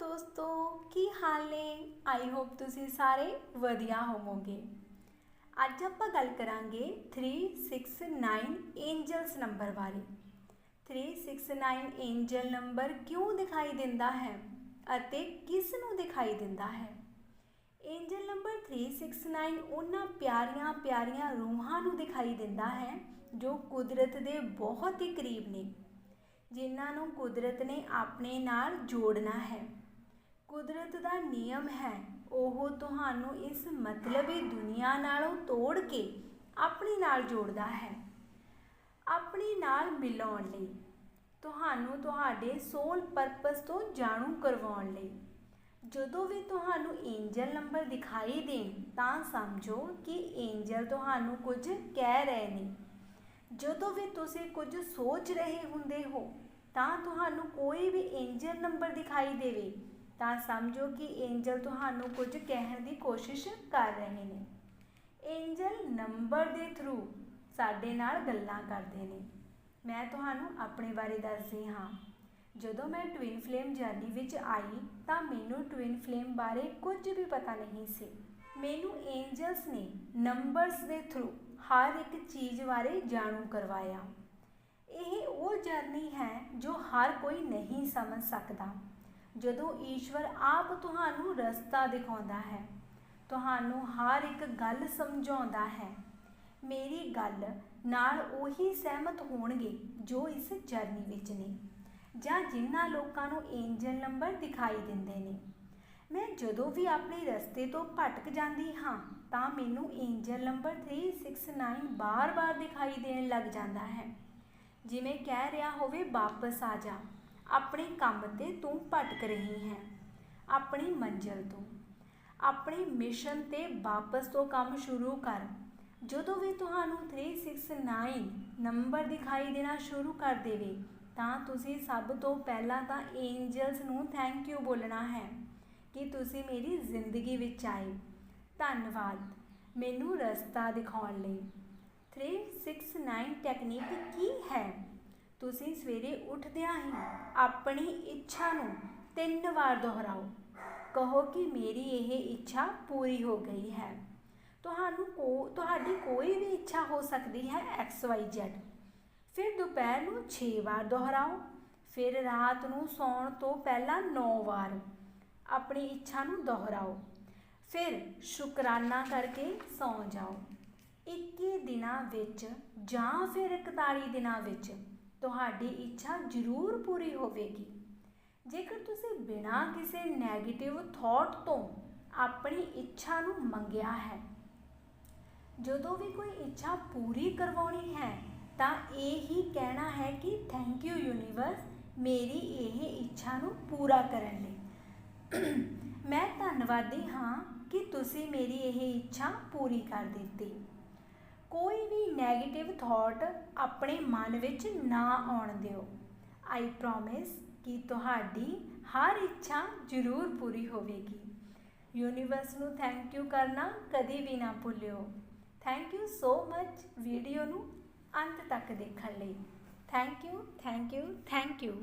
ਦੋਸਤੋ, ਕੀ ਹਾਲ ਨੇ? I hope ਤੁਸੀਂ ਸਾਰੇ ਵਧੀਆ ਹੋਵੋਗੇ। ਅੱਜ ਆਪਾਂ ਗੱਲ ਕਰਾਂਗੇ 369 ਐਂਜਲਸ ਨੰਬਰ ਬਾਰੇ। 369 ਐਂਜਲ ਨੰਬਰ ਕਿਉਂ ਦਿਖਾਈ ਦਿੰਦਾ ਹੈ ਅਤੇ ਕਿਸ ਨੂੰ ਦਿਖਾਈ ਦਿੰਦਾ ਹੈ? ਐਂਜਲ ਨੰਬਰ 369 ਉਹਨਾਂ ਪਿਆਰੀਆਂ ਪਿਆਰੀਆਂ ਰੂਹਾਂ ਨੂੰ ਦਿਖਾਈ ਦਿੰਦਾ ਹੈ ਜੋ ਕੁਦਰਤ ਦੇ ਬਹੁਤ ਹੀ ਕਰੀਬ ਨੇ, ਜਿਨ੍ਹਾਂ ਨੂੰ ਕੁਦਰਤ ਨੇ ਆਪਣੇ ਨਾਲ ਜੋੜਨਾ ਹੈ। ਕੁਦਰਤ ਦਾ ਨਿਯਮ ਹੈ। ਉਹ ਤੁਹਾਨੂੰ ਇਸ ਮਤਲਬੀ ਦੁਨੀਆ ਨਾਲੋਂ ਤੋੜ ਕੇ ਆਪਣੀ ਨਾਲ ਜੋੜਦਾ ਹੈ। ਆਪਣੀ ਨਾਲ ਮਿਲਾਉਣ ਲਈ, ਤੁਹਾਨੂੰ ਤੁਹਾਡੇ ਸੋਲ ਪਰਪਸ ਤੋਂ ਜਾਣੂ ਕਰਵਾਉਣ ਲਈ। ਜਦੋਂ ਵੀ ਤੁਹਾਨੂੰ ਐਂਜਲ ਨੰਬਰ ਦਿਖਾਈ ਦੇਣ, ਤਾਂ ਸਮਝੋ ਕਿ ਐਂਜਲ ਤੁਹਾਨੂੰ ਕੁਝ ਕਹਿ ਰਹੇ ਨੇ। ਜਦੋਂ ਵੀ ਤੁਸੀਂ ਕੁਝ ਸੋਚ ਰਹੇ ਹੁੰਦੇ ਹੋ, ਤਾਂ ਤੁਹਾਨੂੰ ਕੋਈ ਵੀ ਐਂਜਲ ਨੰਬਰ ਦਿਖਾਈ ਦੇਵੇ। ਤਾਂ ਸਮਝੋ ਕਿ ਐਂਜਲ ਤੁਹਾਨੂੰ ਕੁਝ ਕਹਿਣ ਦੀ ਕੋਸ਼ਿਸ਼ ਕਰ ਰਹੇ ਨੇ। ਐਂਜਲ ਨੰਬਰ ਦੇ ਥਰੂ ਸਾਡੇ ਨਾਲ ਗੱਲਾਂ ਕਰਦੇ ਨੇ। ਮੈਂ ਤੁਹਾਨੂੰ ਆਪਣੇ ਬਾਰੇ ਦੱਸਦੀ ਹਾਂ। ਜਦੋਂ ਮੈਂ ਟਵਿਨ ਫਲੇਮ ਜਰਨੀ ਵਿੱਚ ਆਈ ਤਾਂ ਮੈਨੂੰ ਟਵਿਨ ਫਲੇਮ ਬਾਰੇ ਕੁਝ ਵੀ ਪਤਾ ਨਹੀਂ ਸੀ। ਮੈਨੂੰ ਐਂਜਲਸ ਨੇ ਨੰਬਰਸ ਦੇ ਥਰੂ ਹਰ ਇੱਕ ਚੀਜ਼ ਬਾਰੇ ਜਾਣੂ ਕਰਵਾਇਆ। ਇਹ ਉਹ ਜਰਨੀ ਹੈ ਜੋ ਹਰ ਕੋਈ ਨਹੀਂ ਸਮਝ ਸਕਦਾ। ਜਦੋਂ ਈਸ਼ਵਰ ਆਪ ਤੁਹਾਨੂੰ ਰਸਤਾ ਦਿਖਾਉਂਦਾ ਹੈ, ਤੁਹਾਨੂੰ ਹਰ ਇੱਕ ਗੱਲ ਸਮਝਾਉਂਦਾ ਹੈ, ਮੇਰੀ ਗੱਲ ਨਾਲ ਉਹੀ ਸਹਿਮਤ ਹੋਣਗੇ ਜੋ ਇਸ ਜਰਨੀ ਵਿੱਚ ਨੇ, ਜਾਂ ਜਿਨ੍ਹਾਂ ਲੋਕਾਂ ਨੂੰ ਐਂਜਲ ਨੰਬਰ ਦਿਖਾਈ ਦਿੰਦੇ ਨੇ। ਮੈਂ ਜਦੋਂ ਵੀ ਆਪਣੇ ਰਸਤੇ ਤੋਂ ਭਟਕ ਜਾਂਦੀ ਹਾਂ, ਤਾਂ ਮੈਨੂੰ ਐਂਜਲ ਨੰਬਰ 369 ਬਾਰ-ਬਾਰ ਦਿਖਾਈ ਦੇਣ ਲੱਗ ਜਾਂਦਾ ਹੈ। ਜਿਵੇਂ ਕਹਿ ਰਿਹਾ ਹੋਵੇ, ਵਾਪਸ ਆ ਜਾ। ਆਪਣੇ ਕੰਮ ਤੇ ਤੂੰ ਭਟਕ ਰਹੀ ਹੈ, ਆਪਣੀ ਮੰਜ਼ਿਲ ਤੋਂ। ਆਪਣੇ ਮਿਸ਼ਨ ਤੇ ਵਾਪਸ ਤੋਂ ਕੰਮ ਸ਼ੁਰੂ ਕਰ। ਜਦੋਂ ਵੀ ਤੁਹਾਨੂੰ 369 ਨੰਬਰ ਦਿਖਾਈ ਦੇਣਾ ਸ਼ੁਰੂ ਕਰ ਦੇਵੇ, ਤਾਂ ਤੁਸੀਂ ਸਭ ਤੋਂ ਪਹਿਲਾਂ ਤਾਂ ਐਂਜਲਸ ਨੂੰ ਥੈਂਕ ਯੂ ਬੋਲਣਾ ਹੈ ਕਿ ਤੁਸੀਂ ਮੇਰੀ ਜ਼ਿੰਦਗੀ ਵਿੱਚ ਆਏ। ਧੰਨਵਾਦ। ਮੈਨੂੰ ਰਸਤਾ ਦਿਖਾਉਣ ਲਈ। 369 ਟੈਕਨੀਕ ਕੀ ਹੈ? ਤੁਸੀਂ ਸਵੇਰੇ ਉੱਠਦਿਆਂ ਹੀ ਆਪਣੀ ਇੱਛਾ ਨੂੰ ਤਿੰਨ ਵਾਰ ਦੁਹਰਾਓ। ਕਹੋ ਕਿ ਮੇਰੀ ਇਹ ਇੱਛਾ ਪੂਰੀ ਹੋ ਗਈ ਹੈ। ਤੁਹਾਨੂੰ ਕੋ, ਤੁਹਾਡੀ ਕੋਈ ਵੀ ਇੱਛਾ ਹੋ ਸਕਦੀ ਹੈ ਐਕਸ ਵਾਈ ਜ਼ੈਡ ਫਿਰ ਦੁਪਹਿਰ ਨੂੰ 6 ਵਾਰ ਦੁਹਰਾਓ। ਫਿਰ ਰਾਤ ਨੂੰ ਸੌਣ ਤੋਂ ਪਹਿਲਾਂ 9 ਵਾਰ ਆਪਣੀ ਇੱਛਾ ਨੂੰ ਦੁਹਰਾਓ। ਫਿਰ ਸ਼ੁਕਰਾਨਾ ਕਰਕੇ ਸੌ ਜਾਓ। 21 ਦਿਨਾਂ ਵਿੱਚ ਜਾਂ ਫਿਰ 41 ਦਿਨਾਂ ਵਿੱਚ ਤੁਹਾਡੀ ਇੱਛਾ ਜ਼ਰੂਰ ਪੂਰੀ ਹੋਵੇਗੀ। ਜੇਕਰ ਤੁਸੀਂ ਬਿਨਾਂ ਕਿਸੇ 네ਗੇਟਿਵ ਥਾਟ ਤੋਂ ਆਪਣੀ ਇੱਛਾ ਨੂੰ ਮੰਗਿਆ ਹੈ, ਜਦੋਂ ਵੀ ਕੋਈ ਇੱਛਾ ਪੂਰੀ ਕਰਵਾਉਣੀ ਹੈ, ਤਾਂ ਇਹ ਹੀ ਕਹਿਣਾ ਹੈ ਕਿ ਥੈਂਕ ਯੂ ਯੂਨੀਵਰਸ ਮੇਰੀ ਇਹ ਇੱਛਾ ਨੂੰ ਪੂਰਾ ਕਰਨ ਲਈ। ਮੈਂ ਧੰਨਵਾਦੀ ਹਾਂ ਕਿ ਤੁਸੀਂ ਮੇਰੀ ਇਹ ਇੱਛਾ ਪੂਰੀ ਕਰ ਦਿੱਤੀ। ਕੋਈ ਵੀ ਨੈਗੇਟਿਵ ਥਾਟ ਆਪਣੇ ਮਨ ਵਿੱਚ ਨਾ ਆਉਣ ਦਿਓ। ਆਈ ਪ੍ਰੋਮਿਸ ਕਿ ਤੁਹਾਡੀ ਹਰ ਇੱਛਾ ਜ਼ਰੂਰ ਪੂਰੀ ਹੋਵੇਗੀ। ਯੂਨੀਵਰਸ ਨੂੰ ਥੈਂਕ ਯੂ ਕਰਨਾ ਕਦੇ ਵੀ ਨਾ ਭੁੱਲਿਓ। Thank you so much video ਨੂੰ ਅੰਤ ਤੱਕ ਦੇਖਣ ਲਈ। Thank you thank you thank you